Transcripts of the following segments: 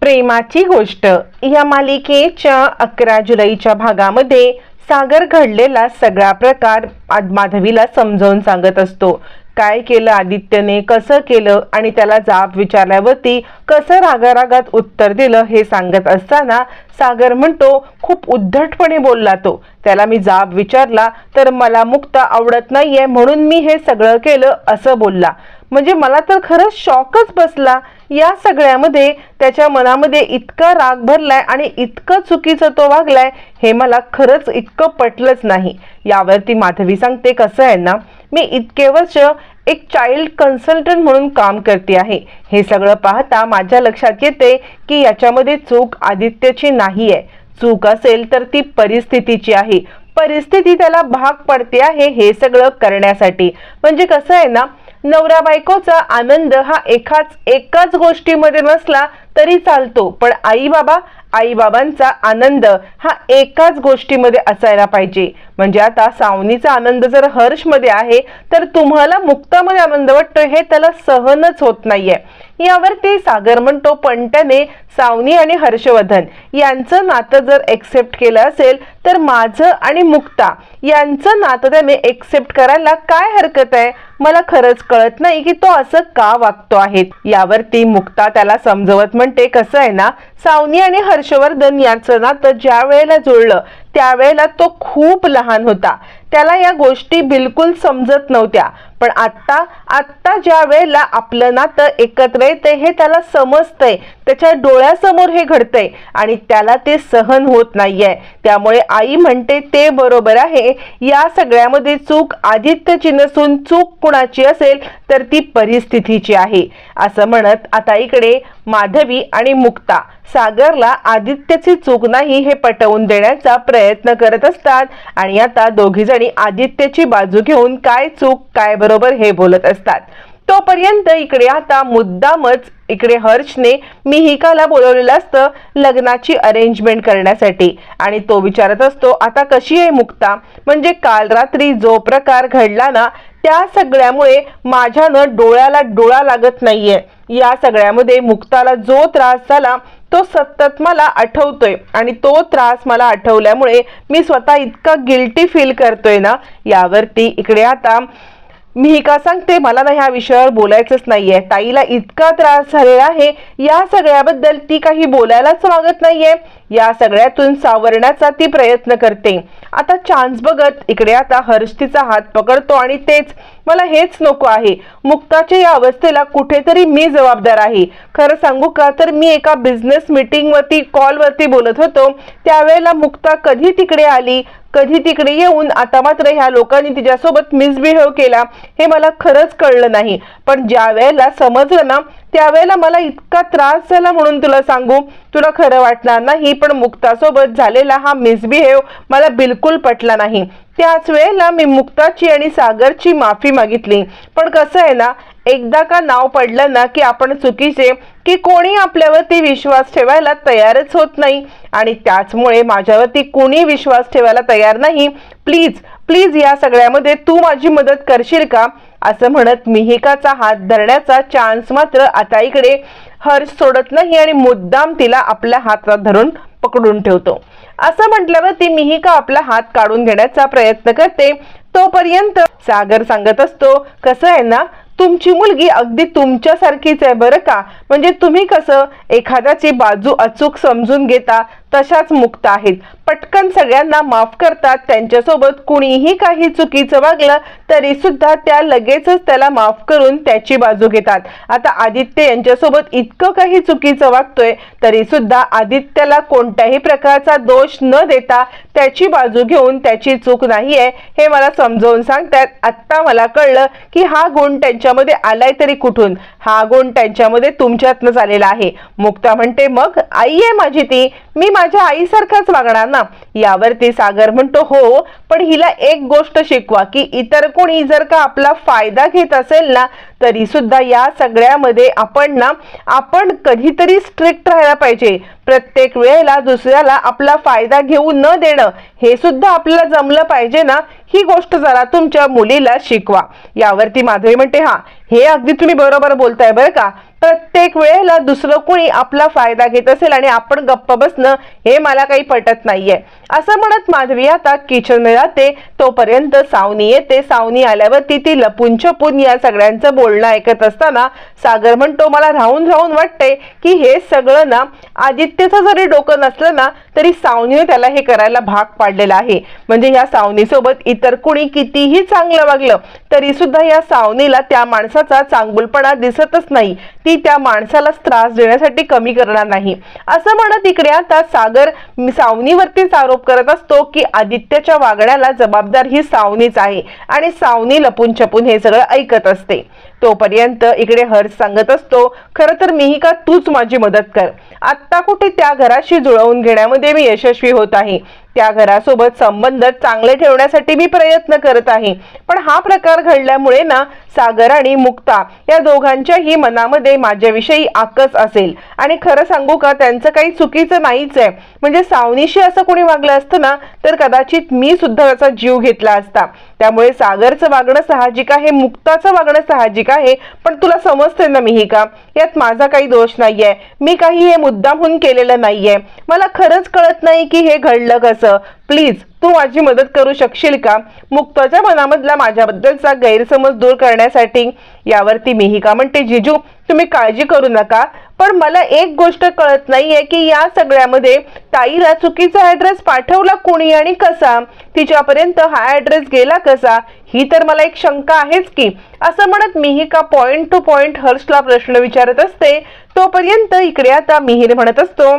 प्रेमाची गोष्ट. या मालिकेच्या अकरा जुलैच्या भागामध्ये सागर घडलेला सगळा प्रकार माधवीला समजावून सांगत असतो. काय केलं आदित्यने कसं केलं आणि त्याला जाब विचारल्यावरती कसं रागारागात उत्तर दिलं हे सांगत असताना सागर म्हणतो खूप उद्धटपणे बोलला तो. त्याला मी जाब विचारला तर मला मुक्ता आवडत नाहीये म्हणून मी हे सगळं केलं असं बोलला. म्हणजे मला तर खरंच शॉकच बसला. या सगळ्यामध्ये त्याच्या मनामध्ये इतका राग भरलाय आणि इतकं चुकीचं तो वागलाय हे मला खरंच इतकं पटलंच नाही. यावरती माधवी सांगते कसं आहे ना मी इतके वर्ष एक चाइल्ड कन्सल्टंट म्हणून काम करते आहे. हे सगळं पाहता माझ्या लक्षात येते की याच्यामध्ये चूक आदित्यची नाही आहे चूक असेल तर ती परिस्थितीची आहे. परिस्थिती त्याला भाग पडते आहे हे सगळं करण्यासाठी. म्हणजे कसं आहे ना नवरा बायकोचा आनंद हा एकाच एकाच गोष्टीमध्ये नसला तरी चालतो. पण आई बाबा आई बाबांचा आनंद हा एकाच गोष्टीमध्ये असायला पाहिजे. म्हणजे आता सावनीचा आनंद जर हर्षमध्ये आहे तर तुम्हाला मुक्तामध्ये आनंद वाटतोय हे त्याला सहनच होत नाहीये. यावरती सागर म्हणतो पण त्याने सावनी आणि हर्षवर्धन यांचं नातं जर एक्सेप्ट केलं असेल तर माझं आणि मुक्ता यांचं नातं त्याने एक्सेप्ट करायला काय हरकत आहे? मला खरंच कळत नाही की तो असं का वागतो आहे. यावरती मुक्ता त्याला समजवत म्हणते कसं आहे ना सावनी आणि हर्षवर्धन यांचं नातं ज्या वेळेला जुळलं त्यावेळेला तो खूप लहान होता. त्याला या गोष्टी बिलकुल समजत नव्हत्या. पण आत्ता आत्ता ज्या वेळेला आपलं नातं एकत्र येते हे त्याला समजतंय. त्याच्या डोळ्यासमोर हे घडतंय. आणि त्याला ते सहन होत नाहीये. त्यामुळे आई म्हणते ते बरोबर आहे. या सगळ्यामध्ये चूक आदित्यची नसून चूक कुणाची असेल तर ती परिस्थितीची आहे. असं म्हणत आता इकडे माधवी आणि मुक्ता सागरला आदित्यची चूक नाही हे पटवून देण्याचा प्रयत्न करत असतात. आणि आता दोघी जणी आदित्यची बाजू घेऊन काय चूक काय बरोबर हे बोलत असतात. तोपर्यंत इकडे आता मुद्दामच इकडे हर्षने मिहिकाला बोलवलेलं असतं लग्नाची अरेंजमेंट करण्यासाठी. आणि तो विचारत असतो आता कशी आहे मुक्ता? म्हणजे काल रात्री जो प्रकार घडला ना त्या सगळ्यामुळे माझ्यानं डोळ्याला डोळा लागत नाहीये. या सगळ्यामध्ये मुक्ताला जो त्रास झाला तो सतत मला आठवतोय. आणि तो त्रास मला आठवल्यामुळे मी स्वतः इतका गिल्टी फील करतोय ना यावरती इकडे आता मी का सांगते? मला ना ह्या विषयावर बोलायचंच नाहीये. ताईला इतका त्रास झालेला आहे. या सगळ्याबद्दल ती काही बोलायलाच मागत नाहीये. या सगळ्यातून सावरण्याचा ती प्रयत्न करते. आता चान्स बघत इकडे आता हर्षतीचा हात पकडतो आणि तेच मला हेच नको आहे. मुक्ताच्या या अवस्थेला कुठेतरी मी जबाबदार आहे. खरं सांगू का तर मी एका बिझनेस मीटिंगवरती कॉलवरती बोलत होतो. त्यावेळेला मुक्ता कधी तिकडे आली? कधी तिकडे येऊन आता मात्र ह्या लोकांनी तिच्यासोबत मिसबिहेव केला हे मला खरंच कळलं नाही. पण ज्या वेळेला समजलं ना त्यावेळेला मला इतका त्रास झाला म्हणून तुला सांगू तुला खरं वाटणार नाही पण मुक्तासोबत झालेला हा मिसबिहेव मला बिलकुल पटला नाही. त्याच वेळेला मी मुक्ताची आणि सागरची माफी मागितली. पण कसं आहे ना एकदा का नाव पडलं ना की आपण चुकीचे की कोणी आपल्यावरती विश्वास ठेवायला तयारच होत नाही. आणि त्याचमुळे माझ्यावरती कोणी विश्वास ठेवायला तयार नाही. प्लीज प्लीज या सगळ्यामध्ये तू माझी मदत करशील का? असं म्हणत मिहिकाचा हात धरण्याचा चान्स मात्र आता इकडे. हर्ष सोडत नाही आणि मुद्दाम तिला आपल्या हातात धरून पकडून ठेवतो. असं म्हटल्यावर ती मिहिका आपला हात काढून घेण्याचा प्रयत्न करते. तोपर्यंत सागर सांगत असतो कसं आहे ना? तुमची मुलगी अगदी तुमच्यासारखीच आहे बरं का? म्हणजे तुम्ही कसं एखाद्याची बाजू अचूक समजून घेता तशाच मुक्त आहेत. पटकन सगळ्यांना माफ करतात. त्यांच्यासोबत कुणीही काही चुकीचं वागलं तरी सुद्धा त्या लगेचच त्याला माफ करून त्याची बाजू घेतात. आता आदित्य यांच्यासोबत इतकं काही चुकीचं वागतोय तरी सुद्धा आदित्यला कोणत्याही प्रकारचा दोष न देता त्याची बाजू घेऊन त्याची चूक नाहीये हे मला समजावून सांगतात. आत्ता मला कळलं की हा गुण त्यांच्यामध्ये आलाय तरी कुठून? हा गुण त्यांच्यामध्ये तुमच्यातनंच आलेला आहे. मुक्ता म्हणते मग आई आहे माझी ती. मी माझ्या आईसारखाच वागणार ना? यावरती सागर म्हणतो हो पण हिला एक गोष्ट शिकवा की इतर कोणी जर का आपला फायदा घेत असेल ना तरी सुद्धा या सगळ्यामध्ये आपण ना आपण कधीतरी स्ट्रिक्ट राहायला पाहिजे. प्रत्येक वेळेला दुसऱ्याला आपला फायदा घेऊ न देणं हे सुद्धा आपल्याला जमलं पाहिजे ना? ही गोष्ट जरा तुमच्या मुलीला शिकवा. यावरती माधवी म्हणते हा हे अगदी तुम्ही बरोबर बोलताय बरं का. प्रत्येक वेळेला दुसरं कोणी आपला फायदा घेत असेल आणि आपण गप्प बसणं हे मला काही पटत नाहीये. असं म्हणत माधवी आता किचनमध्ये जाते तोपर्यंत सावनी येते. सावनी आल्यावरती ती लपून छपून या सगळ्यांचं बोलणं ऐकत असताना सागर म्हणतो मला राहून राहून वाटते की हे सगळं ना आदित्यचं जरी डोकं नसलं ना तरी सावनीने त्याला हे करायला भाग पाडलेला आहे. म्हणजे ह्या सावनीसोबत इतर कुणी कितीही चांगलं वागलं तरी सुद्धा या सावनीला त्या माणसाचा चांगुलपणा दिसतच नाही. ती त्या माणसाला त्रास देण्यासाठी कमी करणार नाही. असं म्हणत इकडे आता सागर सावनीवरतीच आरोप करत असतो की आदित्यच्या वागण्याला जबाबदार ही सावनीच आहे आणि सावनी लपून छपून हे सगळं ऐकत असते. तोपर्यंत इकडे हर्ष सांगत असतो खरं तर मीही का तूच माझी मदत कर. आत्ता कुठे त्या घराशी जुळवून घेण्यामध्ये मी यशस्वी होत आहे. त्या घरासोबत संबंध चांगले ठेवण्यासाठी मी प्रयत्न करत आहे. पण हा प्रकार घडल्यामुळे ना सागर आणि मुक्ता या दोघांच्याही मनामध्ये माझ्याविषयी आकस असेल. आणि खरं सांगू का त्यांचं काही चुकीचं नाहीच आहे. म्हणजे सावनीशी असं कोणी वागलं असतं ना तर कदाचित मी सुद्धा त्याचा जीव घेतला असता. त्यामुळे सागरचं वागणं साहजिक आहे मुक्ताचं वागणं साहजिक आहे पण तुला समजते ना मी का? यात माझा काही दोष नाहीये. मी काही हे मुद्दामहून केलेलं नाहीये. मला खरंच कळत नाही की हे घडलं कसं. प्लीज तू माझी मदत करू शकशील का? मुक्ताच्या मनामधला माझ्याबद्दलचा गैरसमज दूर करण्यासाठी यावरती मीही का म्हणते जिजू? तुम्ही काळजी करू नका. पण मला एक गोष्ट कळत नाहीये की या सगळ्यामध्ये ताईला चुकीचा ऍड्रेस पाठवला कोणी आणि कसा? तिच्यापर्यंत हा ऍड्रेस गेला कसा? ही तर मला एक शंका आहेच की. असं म्हणत मिही का पॉइंट टू पॉइंट हर्षला प्रश्न विचारत असते? तोपर्यंत इकडे आता मिहीर म्हणत असतो.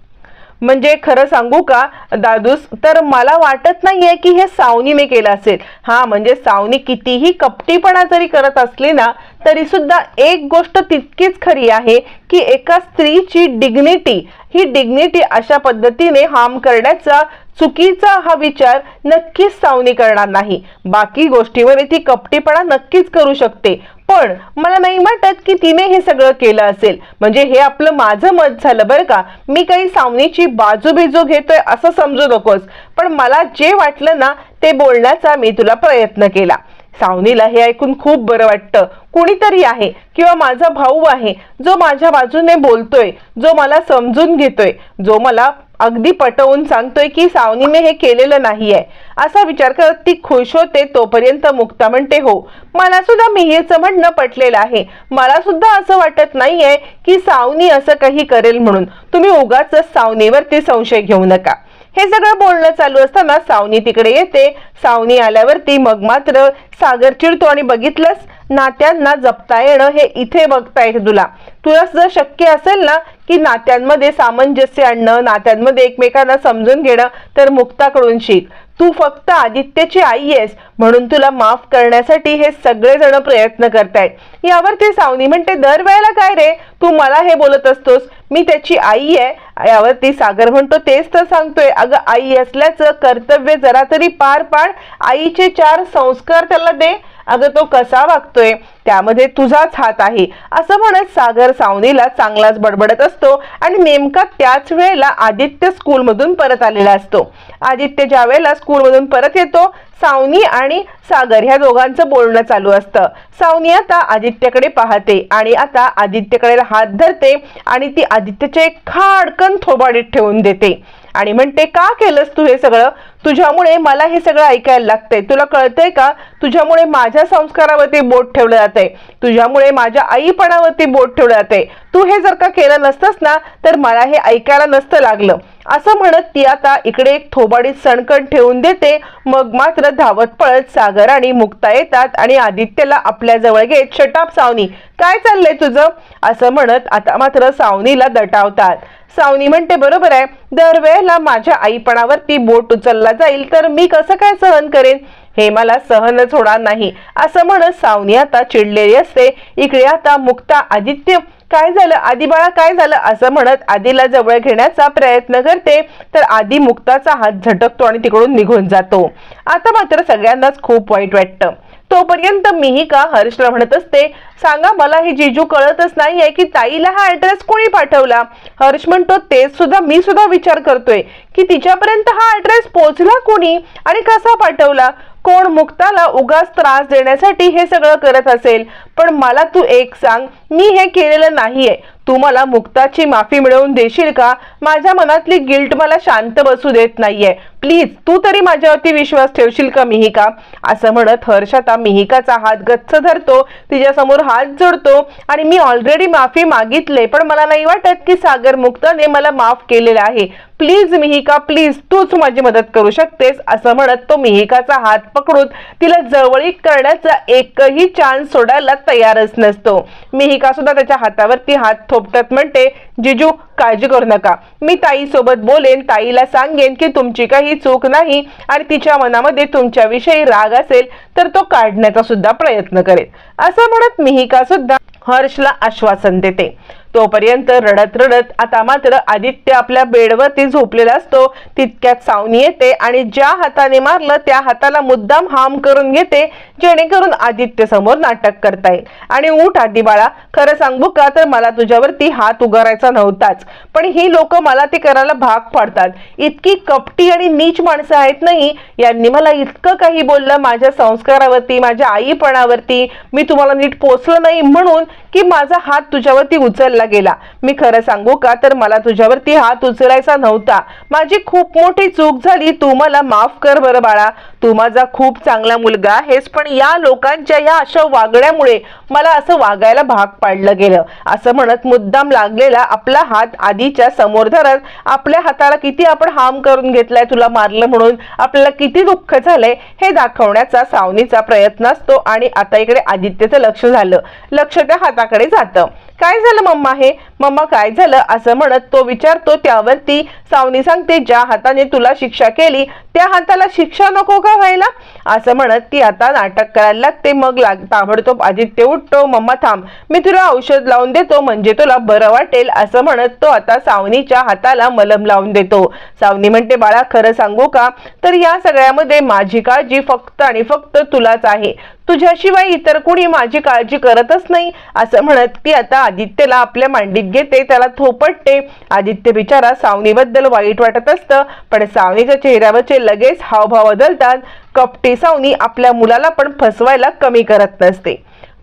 म्हणजे खरं सांगू का दादूस तर मला वाटत नाहीये की हे सावनीने केलं असेल. हा म्हणजे सावनी कितीही कपटीपणा जरी करत असली ना तरी सुद्धा एक गोष्ट तितकीच खरी आहे की एका स्त्रीची डिग्निटी ही डिग्निटी अशा पद्धतीने हार्म करण्याचा चुकीचा हा विचार नक्कीच सावनी करणार नाही. बाकी गोष्टीवर ती कपटीपणा नक्कीच करू शकते. पण मला नाही वाटत की तिने हे सगळं केलं असेल. म्हणजे हे आपलं माझं मत झालं बरं का. मी काही सावनीची बाजू बिजू घेतोय असं समजू नकोस. पण मला जे वाटलं ना ते बोलण्याचा मी तुला प्रयत्न केला. सावनीला हे ऐकून खूप बरं वाटतं. कुणीतरी आहे किंवा माझा भाऊ आहे जो माझ्या बाजूने बोलतोय जो मला समजून घेतोय जो मला अगदी पटवून सांगतोय की सावनीने हे केलेलं नाहीये. असा विचार करत ती खुश होते तोपर्यंत मुक्ता म्हणते हो मला सुद्धा मिहीरचं म्हणणं पटलेलं आहे. मला सुद्धा असं वाटत नाहीये की सावनी असं काही करेल म्हणून. तुम्ही उगाच सावनीवरती संशय घेऊ नका. हे सगळं बोलणं चालू असताना सावनी तिकडे येते. सावनी आल्यावरती मग मात्र सागर चिडतो आणि बघितलंस नात्यांना जपता येणं हे इथे बघता येते तुला. तुला जर शक्य असेल ना की नात्यांमध्ये सामंजस्य आणणं नात्यांमध्ये एकमेकांना समजून घेणं तर मुक्ताकडून शिक तू फक्त आदित्यची आई आहेस म्हणून तुला माफ करण्यासाठी हे सगळेजण प्रयत्न करतायत. यावरती सावनी म्हणते दरवेळेला काय रे? तू मला हे बोलत असतोस. मी त्याची आई आहे. यावरती सागर म्हणतो तेच तर सांगतोय. अगं आई असल्याचं कर्तव्य जरा तरी पार पाड. आईचे चार संस्कार त्याला दे. अगं तो कसा वागतोय? त्यामध्ये तुझाच हात आहे. असं म्हणत सागर सावनीला चांगलाच बडबडत असतो आणि नेमका त्याच वेळेला आदित्य स्कूलमधून परत आलेला असतो. आदित्य ज्या वेळेला स्कूलमधून परत येतो सावनी आणि सागर ह्या दोघांचं बोलणं चालू असतं. सावनी आता आदित्यकडे पाहते आणि आता आदित्यकडे हात धरते आणि ती आदित्यचे खाडकन थोबाडीत ठेवून देते. आणि म्हणते का केलंस तू हे सगळं? तुझ्यामुळे मला हे सगळं ऐकायला लागतंय. तुला कळतंय का? तुझ्यामुळे माझ्या संस्कारावरती बोट ठेवलं जाते तुझ्यामुळे माझ्या आईपणावरती बोट ठेवलं जाते तू हे जर का केलं नसतंस ना तर मला हे ऐकायला नसतं लागलं. असं म्हणत ती आता इकडे एक थोबाडीत सणकण ठेवून देते. मग मात्र धावत पळत सागर आणि मुक्ता येतात आणि आदित्यला आपल्या जवळ घेत शटाप सावनी काय चाललंय तुझं? असं म्हणत आता मात्र सावनीला दटावतात. सावनी म्हणते बरोबर आहे. दरवेळेला माझ्या आईपणावरती बोट उचलला जाईल तर मी कसं काय सहन करेन? हे मला सहनच होणार नाही. असं म्हणत सावनी आता चिडलेली असते. इकडे आता मुक्ता आदित्य काय झालं? आदी बाळा काय झालं? असं म्हणत आदीला जवळ घेण्याचा प्रयत्न करते तर आदी मुक्ताचा हात झटकतो आणि तिकडून निघून जातो. आता मात्र सगळ्यांनाच खूप वाईट वाटतं. तोपर्यंत मीही का हर्षला म्हणत असते सांगा मला हे जिजू कळतच नाहीये की ताईला हा ऍड्रेस कोणी पाठवला? हर्ष म्हणतो तेच सुद्धा मी सुद्धा विचार करतोय की तिच्यापर्यंत हा ऍड्रेस पोहोचला कोणी आणि कसा पाठवला? कोण मुक्ताला उगाच त्रास देण्यासाठी हे सगळं करत असेल? पण मला तू एक सांग मी हे केलेलं नाहीये. तू मला मुक्ताची माफी मिळवून देशील का? माझ्या मनातली गिल्ट मला शांत बसू देत नाहीये. प्लीज तू तरी माझ्यावरती विश्वास ठेवशील का मिहिका? असं म्हणत हर्षता मिहिकाचा हात गच्च धरतो तिच्यासमोर हात जोडतो आणि मी ऑलरेडी माफी मागितले पण मला नाही वाटत की सागर मुक्ताने मला माफ केलेलं आहे. प्लीज मिहिका प्लीज तूच माझी मदत करू शकतेस असं म्हणत तो मिहिकाचा हात पकडून तिला जवळीक करण्याचा एकही चान्स सोडायला तयारच नसतो. मिहिका सुद्धा त्याच्या हातावरती हात थोपटत म्हणते जिजू काळजी करू नका. मी ताई सोबत बोलेन ताईला सांगेन की तुमची काही चूक नाही आणि तिच्या मनामध्ये तुमच्याविषयी राग असेल तर तो काढण्याचा सुद्धा प्रयत्न करेल. असं म्हणत मिहिका सुद्धा हर्षला आश्वासन देते. तोपर्यंत रडत रडत आता मात्र आदित्य आपल्या बेडवरती झोपलेला असतो. तितक्यात सावनी येते आणि ज्या हाताने मारलं त्या हाताला मुद्दाम हाम करून घेते जेणेकरून आदित्य समोर नाटक करता येईल. आणि उठ आधी बाळा खरं सांगू का तर मला तुझ्यावरती हात उगारायचा नव्हताच. पण ही लोक मला ते करायला भाग पाडतात. इतकी कपटी आणि नीच माणसं आहेत नाही. यांनी मला इतकं काही बोललं माझ्या संस्कारावरती माझ्या आईपणावरती. मी तुम्हाला नीट पोचलं नाही म्हणून की माझा हात तुझ्यावरती उचलला गेला. मी खरं सांगू का? तर मला तुझ्यावरती हात उचलायचा नव्हता. माझी खूप मोठी चूक झाली. तू मला माफ कर बरं बाळा. तू माझा खूप चांगला मुलगा आहेस पण या लोकांच्या या अशा वागण्यामुळे मला असं वागायला भाग पाडलं गेलं. असं म्हणत मुद्दाम लागलेला आपला हात आधीच्या समोर धरत आपल्या हाताला किती आपण हार्म करून घेतलाय तुला मारलं म्हणून आपल्याला किती दुःख झालंय हे दाखवण्याचा सावनीचा प्रयत्न असतो. आणि आता इकडे आदित्यचं लक्ष झालं. लक्ष त्या हाताकडे जातं. काय झालं मम्मा हे? मम्मा काय झालं? असं म्हणत तो विचारतो त्यावरती. सावनी सांगते ज्या हाताने तुला शिक्षा केली त्या हाताला शिक्षा नको का व्हायला? असं म्हणत ती आता नाटक करायला लागते. मग लाग ताबडतोब आदित्य उठतो. मम्मा थांब. मी तुला औषध लावून देतो म्हणजे तुला बरं वाटेल. असं म्हणत तो आता सावनीच्या हाताला मलम लावून देतो. सावनी म्हणते बाळा खरं सांगू का? तर या सगळ्यामध्ये माझी काळजी फक्त आणि फक्त तुलाच आहे. तुझ्याशिवाय इतर कुणी माझी काळजी करतच नाही. असं म्हणत ती आता आदित्यला आपल्या मांडीत घेते त्याला थोपटते. आदित्य बिचारा सावनीबद्दल वाईट वाटत असतं पण सावनीच्या चेहऱ्यावरचे लगेच हावभाव बदलतात. कपटी सावनी आपल्या मुलाला पण फसवायला कमी करत नसते.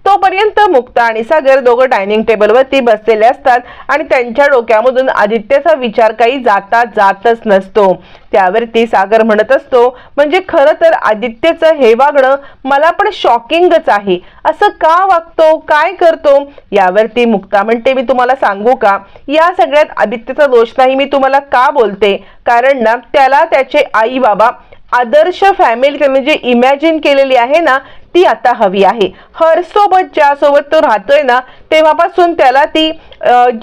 तोपर्यंत मुक्ता आणि सागर दोघं डायनिंग टेबलवरती बसलेले असतात आणि त्यांच्या डोक्यामधून आदित्यचा विचार काही जाता जातच नसतो. त्यावरती सागर म्हणत असतो म्हणजे खरं तर आदित्यचं हे वागणं मला पण शॉकिंगच आहे. असं का वागतो? काय करतो? यावरती मुक्ता म्हणते मी तुम्हाला सांगू का? या सगळ्यात आदित्यचा दोष नाही मी तुम्हाला का बोलते? कारण ना त्याला त्याचे आई बाबा आदर्श फॅमिली म्हणजे जे इमॅजिन केलेली आहे ना ती आता हवी आहे. हर सोबत ज्यासोबत तो राहतोय ना तेव्हापासून त्याला ती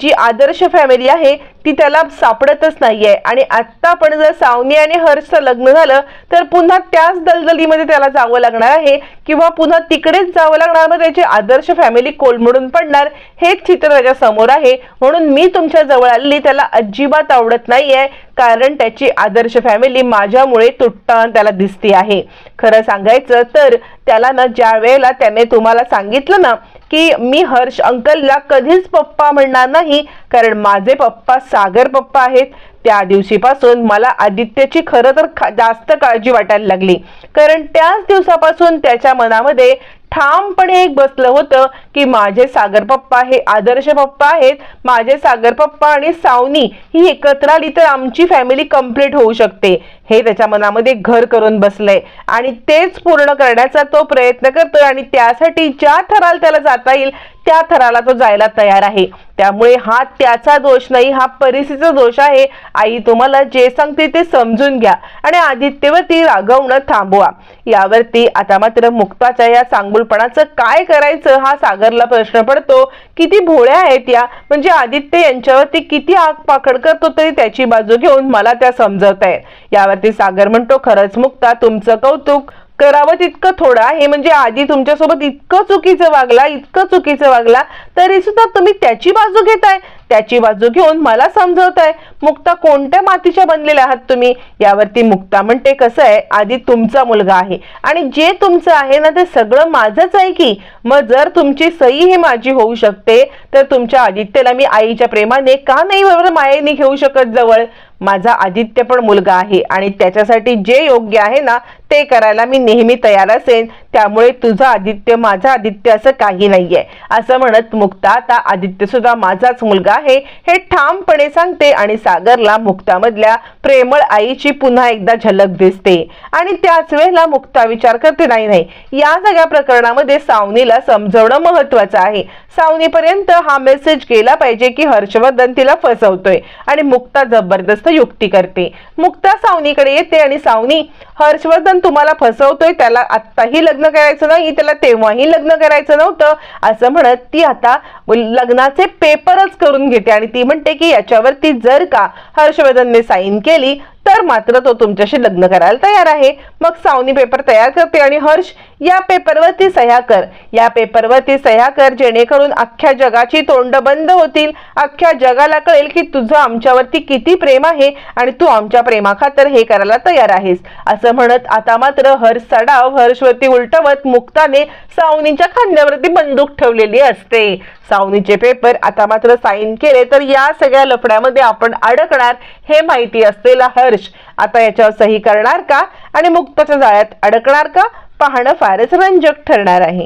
जी आदर्श फॅमिली आहे ती त्याला सापडतच नाहीये. आणि आत्ता पण जर सावनी आणि हर्षचं लग्न झालं तर पुन्हा त्याच दलदलीमध्ये त्याला जावं लागणार आहे. किंवा पुन्हा तिकडेच जावं लागणार मग त्याची आदर्श फॅमिली कोलमडून पडणार हेच चित्र त्याच्यासमोर आहे. म्हणून मी तुमच्या जवळ आलेली त्याला अजिबात आवडत नाहीये. कारण त्याची आदर्श फॅमिली माझ्यामुळे तुटताना त्याला दिसते आहे. खरं सांगायचं तर त्याला ना ज्या वेळेला त्याने तुम्हाला सांगितलं ना की मी हर्ष अंकलला कधीच पप्पा म्हणणार नाही कारण माझे पप्पा सागर पप्पा आहेत त्या दिवशीपासून मला आदित्यची खरं तर खा- जास्त काळजी वाटायला लागली. कारण त्याच दिवसापासून त्याच्या मनामध्ये ठामपणे एक बसलं होतं की माझे सागर पप्पा हे आदर्श पप्पा आहेत. माझे सागर पप्पा आणि सावनी ही एकत्र आली तर आमची फॅमिली कंप्लीट होऊ शकते. हे त्याच्या मनामध्ये घर करून बसलंय. आणि तेच पूर्ण करण्याचा तो प्रयत्न करतोय आणि त्यासाठी ज्या थराल त्याला जाता येईल त्या थराला तो जायला तयार आहे. त्यामुळे हा त्याचा दोष नाही हा परिस्थितीचा दोष आहे. आई तुम्हाला जे सांगते ते समजून घ्या आणि आदित्यवरती रागवणं थांबवा. यावरती आता मात्र मुक्ताच्या या चांगुलपणाचं काय करायचं हा सागरला प्रश्न पडतो. किती भोळ्या आहेत या. म्हणजे आदित्य यांच्यावरती किती आग पाकड करतो तरी त्याची बाजू घेऊन मला त्या समजवत आहेत यावरती सागर म्हणतो खरंच मुक्ता तुमचं कौतुक करावं तितकं थोडा. हे म्हणजे आधी तुमच्यासोबत इतकं चुकीचं वागला इतकं चुकीचं वागला तरी सुद्धा तुम्ही त्याची बाजू घेताय. त्याची बाजू घेऊन मला समजवताय. मुक्ता कोणत्या मातीच्या बनलेल्या आहात तुम्ही? यावरती मुक्ता म्हणते कसं आहे? आधी तुमचा मुलगा आहे. आणि जे तुमचं आहे ना ते सगळं माझंच आहे की. मग जर तुमची सई ही माझी होऊ शकते तर तुमच्या आदित्यला मी आईच्या प्रेमाने का नाही बरोबर मायेने घेऊ शकत जवळ? माझा आदित्य पण मुलगा आहे आणि त्याच्यासाठी जे योग्य आहे ना ते करायला मी नेहमी तयार असेन. त्यामुळे तुझं आदित्य माझा आदित्य असं काही नाहीये. असं म्हणत मुक्ता आता आदित्य सुद्धा माझाच मुलगा आहे. हे ठामपणे सांगते आणि सागरला मुक्तामधल्या प्रेमळ आईची पुन्हा एकदा झलक दिसते. आणि त्याच वेळेला मुक्ता विचार करते नाही नाही या सगळ्या प्रकरणामध्ये सावनीला समजवणं महत्वाचं आहे. सावनीपर्यंत हा मेसेज गेला पाहिजे की हर्षवर्धन तिला फसवतोय आणि मुक्ता जबरदस्त युक्ती करते. मुक्ता सावनीकडे येते आणि सावनी हर्षवर्धन तुम्हाला फसवतोय त्याला आत्ताही लग्न करायचं नाही त्याला तेव्हाही लग्न करायचं नव्हतं असं म्हणत ती आता लग्नाचे पेपरच करून घेते आणि ती म्हणते की याच्यावरती जर का हर्षवर्धनने साईन केली तर मात्र तो तुमच्याशी लग्न करायला तयार आहे. मग सावनी पेपर तयार करते आणि हर्ष या पेपरवरती सह्या कर. या पेपरवरती सह्या कर जेणेकरून अख्ख्या जगाची तोंड बंद होतील. अख्ख्या जगाला कळेल की तुझं आमच्यावरती किती प्रेम आहे आणि तू आमच्या प्रेमाखातर हे करायला तयार आहेस. असं म्हणत आता मात्र हर्षचा डाव हर्षवरती उलटवत मुक्ताने सावनीच्या खांद्यावरती बंदूक ठेवलेली असते. सावनीचे पेपर आता मात्र साईन केले तर या सगळ्या लफड्यामध्ये आपण अडकणार हे माहिती असलेला हर्ष. हर्ष आता याच्यावर सही करणार का? आणि मुक्ताच्या जाळ्यात अडकणार का? पाहणं फारच रंजक ठरणार आहे.